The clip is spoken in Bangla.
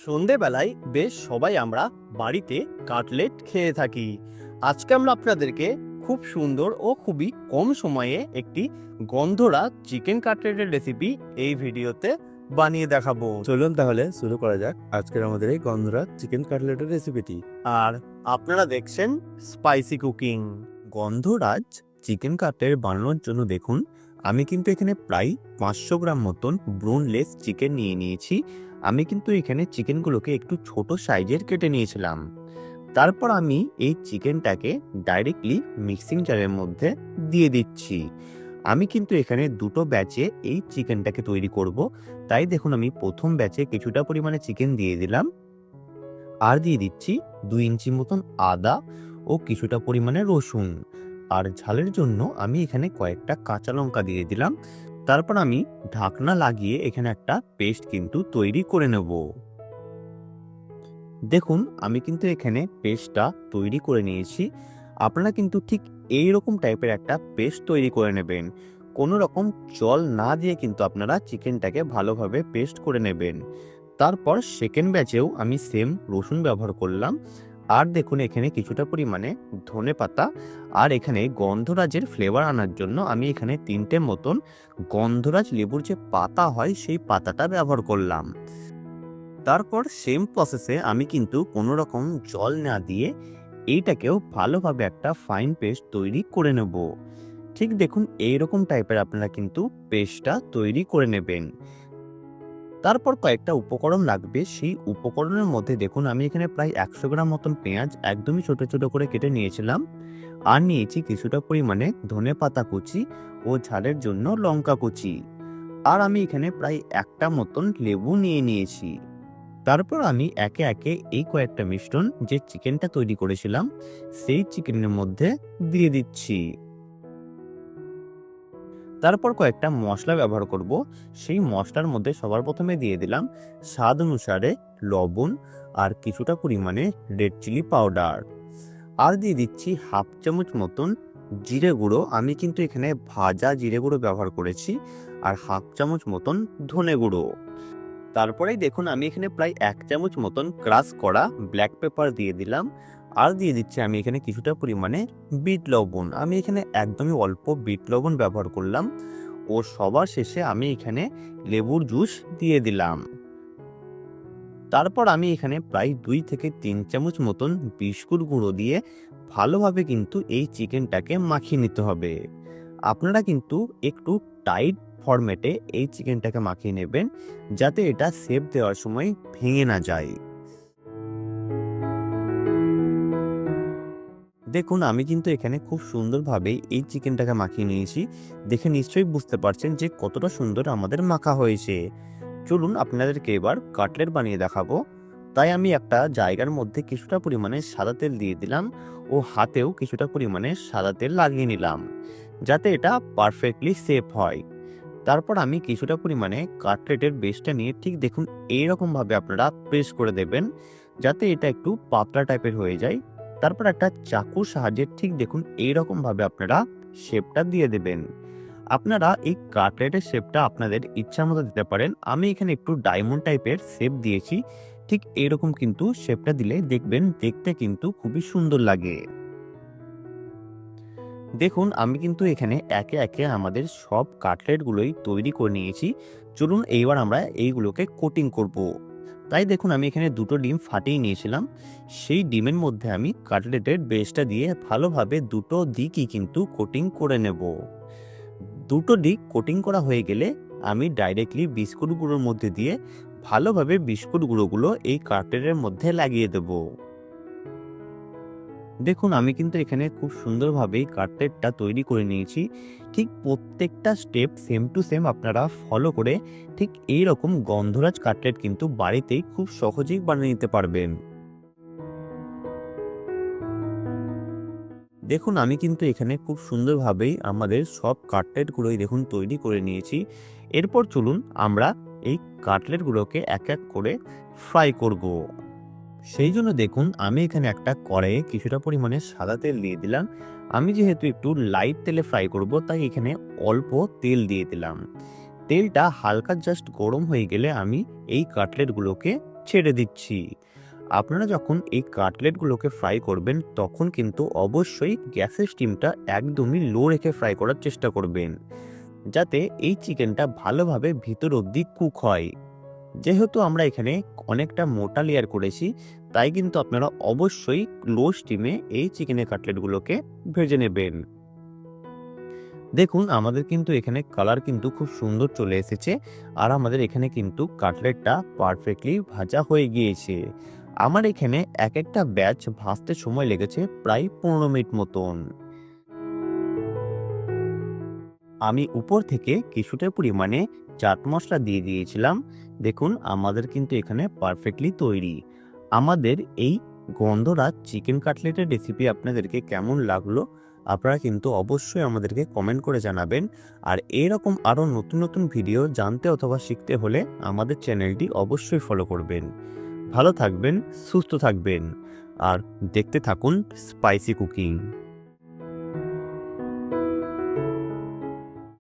সন্ধেবেলায় বেশ সবাই আমরা বাড়িতে কাটলেট খেয়ে থাকি। আজকে আমরা আপনাদেরকে খুব সুন্দর ও খুবই কম সময়ে একটি গন্ধরাজ চিকেন কাটলেটের রেসিপি এই ভিডিওতে বানিয়ে দেখাবো। চলুন তাহলে শুরু করা যাক আজকের আমাদের এই গন্ধরা চিকেন কাটলেটের রেসিপিটি আর আপনারা দেখছেন spicy cooking gondhoraj chicken cutlet বানানোর জন্য দেখুন আমি কিন্তু এখানে প্রায় পাঁচশো গ্রাম মতন ব্রোনলেস চিকেন নিয়ে নিয়েছি। আমি কিন্তু এখানে চিকেনগুলোকে একটু ছোট সাইজের কেটে নিয়েছিলাম। তারপর আমি এই চিকেনটাকে ডাইরেক্টলি মিক্সিং জারের মধ্যে দিয়ে দিচ্ছি। আমি কিন্তু এখানে দুটো ব্যাচে এই চিকেনটাকে তৈরি করব। তাই দেখুন আমি প্রথম ব্যাচে কিছুটা পরিমাণে চিকেন দিয়ে দিলাম। আর দিয়ে দিচ্ছি দুই ইঞ্চি মতন আদা ও কিছুটা পরিমাণে রসুন। আর ঝালের জন্য আমি এখানে কয়েকটা কাঁচা লঙ্কা দিয়ে দিলাম। তারপর আমি ঢাকনা লাগিয়ে এখানে একটা পেস্ট কিন্তু তৈরি করে নেব। দেখুন, আমি কিন্তু এখানে পেস্টটা তৈরি করে নিয়েছি। আপনারা কিন্তু ঠিক এই রকম টাইপের একটা পেস্ট তৈরি করে নেবেন। কোনো রকম জল না দিয়ে কিন্তু আপনারা চিকেনটাকে ভালোভাবে পেস্ট করে নেবেন। তারপর সেকেন্ড ব্যাচেও আমি সেম রসুন ব্যবহার করলাম। আর দেখুন এখানে কিছুটা পরিমাণে ধনে পাতা আর এখানে গন্ধরাজের ফ্লেভার আনার জন্য আমি এখানে তিনটে মতন গন্ধরাজ লেবুর যে পাতা হয় সেই পাতাটা ব্যবহার করলাম। তারপর সেম প্রসেসে আমি কিন্তু কোনো রকম জল না দিয়ে এইটাকেও ভালোভাবে একটা ফাইন পেস্ট তৈরি করে নেব। ঠিক দেখুন এইরকম টাইপের আপনারা কিন্তু পেস্টটা তৈরি করে নেবেন। তারপর কয়েকটা উপকরণ লাগবে। সেই উপকরণের মধ্যে দেখুন, আমি এখানে প্রায় একশো গ্রাম মতন পেঁয়াজ একদমই ছোট ছোট করে কেটে নিয়েছিলাম। আর নিয়েছি কিছুটা পরিমাণে ধনে পাতা কুচি ও ঝালের জন্য লঙ্কা কুচি। আর আমি এখানে প্রায় একটা মতন লেবু নিয়ে নিয়েছি। তারপর আমি একে একে এই কয়েকটা মিশ্রণ যে চিকেনটা তৈরি করেছিলাম, সেই চিকেনের মধ্যে দিয়ে দিচ্ছি। তারপর কয়েকটা মশলা ব্যবহার করব। সেই মশলার মধ্যে সবার প্রথমে দিয়ে দিলাম স্বাদ অনুসারে লবণ আর কিছুটা পরিমাণে রেড চিলি পাউডার। আর দিয়ে দিচ্ছি হাফ চামচ মতন জিরে গুঁড়ো। আমি কিন্তু এখানে ভাজা জিরে গুঁড়ো ব্যবহার করেছি আর হাফ চামচ মতন ধনে গুঁড়ো। তারপরেই দেখুন আমি এখানে প্রায় এক চামচ মতন ক্রাশ করা ব্ল্যাক পেপার দিয়ে দিলাম। আর দিয়ে দিচ্ছি আমি এখানে কিছুটা পরিমাণে বিট লবণ। আমি এখানে একদমই অল্প বিট লবণ ব্যবহার করলাম ও সবার শেষে আমি এখানে লেবুর জুস দিয়ে দিলাম। তারপর আমি এখানে প্রায় দুই থেকে তিন চামচ মতন বিস্কুট গুঁড়ো দিয়ে ভালোভাবে কিন্তু এই চিকেনটাকে মাখিয়ে নিতে হবে। আপনারা কিন্তু একটু টাইট ফরম্যাটে এই চিকেনটাকে মাখিয়ে নেবেন যাতে এটা সেপ দেওয়ার সময় ভেঙে না যায়। দেখুন, আমি কিন্তু এখানে খুব সুন্দরভাবে এই চিকেনটাকে মাখিয়ে নিয়েছি। দেখে নিশ্চয়ই বুঝতে পারছেন যে কতটা সুন্দর আমাদের মাখা হয়েছে। চলুন আপনাদেরকে এবার কাটলেট বানিয়ে দেখাবো। তাই আমি একটা জায়গার মধ্যে কিছুটা পরিমাণে সাদা তেল দিয়ে দিলাম ও হাতেও কিছুটা পরিমাণে সাদা তেল লাগিয়ে নিলাম, যাতে এটা পারফেক্টলি সেফ হয়। তারপর আমি কিছুটা পরিমাণে কাটলেটের বেসটা নিয়ে ঠিক দেখুন, এইরকমভাবে আপনারা প্রেস করে দেবেন, যাতে এটা একটু পাতলা টাইপের হয়ে যায়। তারপর একটা চাকুর সাহায্যে ঠিক দেখুন এইরকমভাবে আপনারা শেপটা দিয়ে দেবেন। আপনারা এই কাটলেটের শেপটা আপনাদের ইচ্ছা মতো দিতে পারেন। আমি এখানে একটু ডায়মন্ড টাইপের শেপ দিয়েছি। ঠিক এরকম কিন্তু শেপটা দিলে দেখবেন দেখতে কিন্তু খুবই সুন্দর লাগে। দেখুন, আমি কিন্তু এখানে একে একে আমাদের সব কাটলেটগুলোই তৈরি করে নিয়েছি। চলুন এইবার আমরা এইগুলোকে কোটিং করব। তাই দেখুন, আমি এখানে দুটো ডিম ফাটিয়ে নিয়েছিলাম। সেই ডিমের মধ্যে আমি কাটলেটের বেসটা দিয়ে ভালোভাবে দুটো দিকই কিন্তু কোটিং করে নেব। দুটো দিক কোটিং করা হয়ে গেলে আমি ডাইরেক্টলি বিস্কুট গুঁড়োর মধ্যে দিয়ে ভালোভাবে বিস্কুট গুঁড়োগুলো এই কাটলেটের মধ্যে লাগিয়ে দেব। দেখুন, আমি কিন্তু এখানে খুব সুন্দরভাবে কাটলেটটা তৈরি করে নিয়েছি। ঠিক প্রত্যেকটা স্টেপ সেম টু সেম আপনারা ফলো করে ঠিক এই রকম গন্ধরাজ কাটলেট কিন্তু বাড়িতেই খুব সহজেই বানিয়ে নিতে পারবেন। দেখুন, আমি কিন্তু এখানে খুব সুন্দরভাবেই আমাদের সব কাটলেটগুলোই দেখুন তৈরি করে নিয়েছি। এরপর চলুন আমরা এই কাটলেটগুলোকে এক এক করে ফ্রাই করব। সেই জন্য দেখুন, আমি এখানে একটা কড়াইয়ে কিছুটা পরিমাণে সাদা তেল দিয়ে দিলাম। আমি যেহেতু একটু লাইট তেলে ফ্রাই করব, তাই এখানে অল্প তেল দিয়ে দিলাম। তেলটা হালকা জাস্ট গরম হয়ে গেলে আমি এই কাটলেটগুলোকে ছেড়ে দিচ্ছি। আপনারা যখন এই কাটলেটগুলোকে ফ্রাই করবেন, তখন কিন্তু অবশ্যই গ্যাসের স্টিমটা একদমই লো রেখে ফ্রাই করার চেষ্টা করবেন। যাতে এই চিকেনটা ভালোভাবে ভিতর অবধি কুক হয়। যেহেতু আমরা এখানে অনেকটা মোটা লেয়ার করেছি, তাই কিন্তু আপনারা অবশ্যই লো স্টিমে এই চিকেনের কাটলেটগুলোকে ভেজে নেবেন। দেখুন, আমাদের কিন্তু এখানে কালার কিন্তু খুব সুন্দর চলে এসেছে আর আমাদের এখানে কিন্তু কাটলেটটা পারফেক্টলি ভাজা হয়ে গিয়েছে। আমার এখানে এক একটা ব্যাচ ভাজতে সময় লেগেছে প্রায় পনেরো মিনিট মতন। আমি উপর থেকে কিছুটা পরিমাণে চাট মশলা দিয়ে দিয়েছিলাম। দেখুন, আমাদের কিন্তু এখানে পারফেক্টলি তৈরি। আমাদের এই গন্ধরাজ চিকেন কাটলেটের রেসিপি আপনাদেরকে কেমন লাগল, আপনারা কিন্তু অবশ্যই আমাদেরকে কমেন্ট করে জানাবেন। আর এরকম আরও নতুন নতুন ভিডিও জানতে অথবা শিখতে হলে আমাদের চ্যানেলটি অবশ্যই ফলো করবেন। ভালো থাকবেন, সুস্থ থাকবেন। আর দেখতে থাকুন স্পাইসি কুকিং